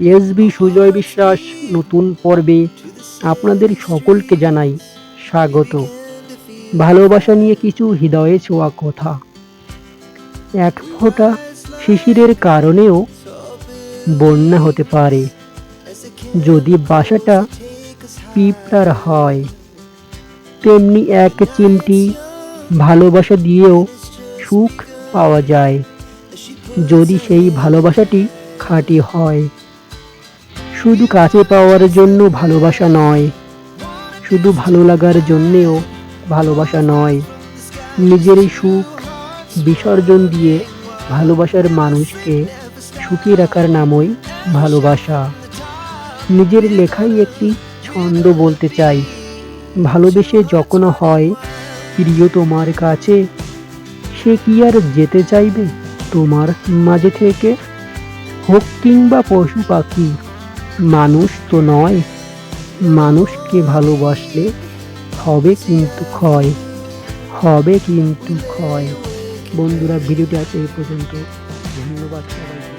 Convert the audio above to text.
SB Sujoy বিশ্বাস নতুন পর্বে আপনাদের সকলকে জানাই স্বাগত। ভালোবাসা নিয়ে কিছু হৃদয়ে ছোঁয়া কথা। এক ফোঁটা শিশিরের কারণেও বন্যা হতে পারে। যদি বাসাটা পিঁপড়ার হয়, তেমনি এক চিমটি ভালোবাসা দিয়েও সুখ পাওয়া যায়। যদি সেই ভালোবাসাটি খাঁটি হয় শুধু কাছে পাওয়ার জন্য ভালোবাসা নয়, শুধু ভালো লাগার জন্যেও ভালোবাসা নয়। নিজের সুখ বিসর্জন দিয়ে ভালোবাসার মানুষকে সুখী রাখার নামই ভালোবাসা। নিজের লেখাই একটি ছন্দ বলতে চাই। ভালোবেসে যখন হয়, প্রিয় তোমার কাছে, সে কি আর যেতে চাইবে তোমার মাঝে থেকে? হোক কিংবা পশু পাখি মানুষ তো নয়, মানুষকে ভালোবাসলে হবে কিন্তু ক্ষয়, হবে কিন্তু ক্ষয়। বন্ধুরা, ভিডিওটি আছে এই পর্যন্ত। ধন্যবাদ সবাইকে।